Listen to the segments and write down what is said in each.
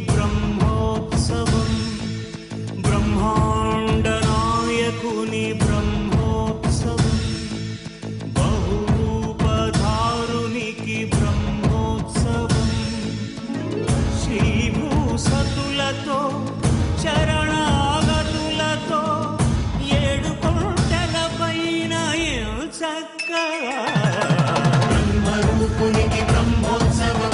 బ్రహ్మోత్సవం. బ్రహ్మాండ నాయకుని బ్రహ్మోత్సవం. బహూపధారునికి బ్రహ్మోత్సవం. శ్రీభూసతులతో చరణాగతులతో ఏడు కొండల పైన చక్కగా బ్రహ్మరూపునికి బ్రహ్మోత్సవం.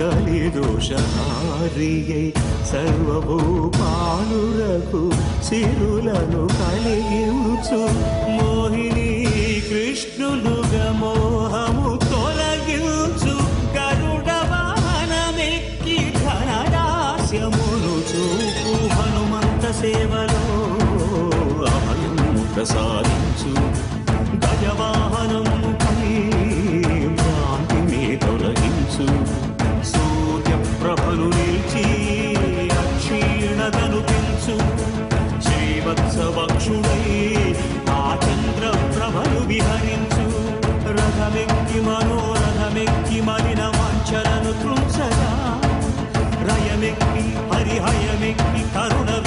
కలిదోషహారియై సర్వభూపాలురకు సిరులను కలిగించు. మోహిని కృష్ణులుగా మోహము తొలగించు. గరుడ వాహనమెక్కి ఘనదాస్యమును చూపు. హనుమంత సేవలో అభయము ప్రసాదించు గజవా அயமெங்கி கருண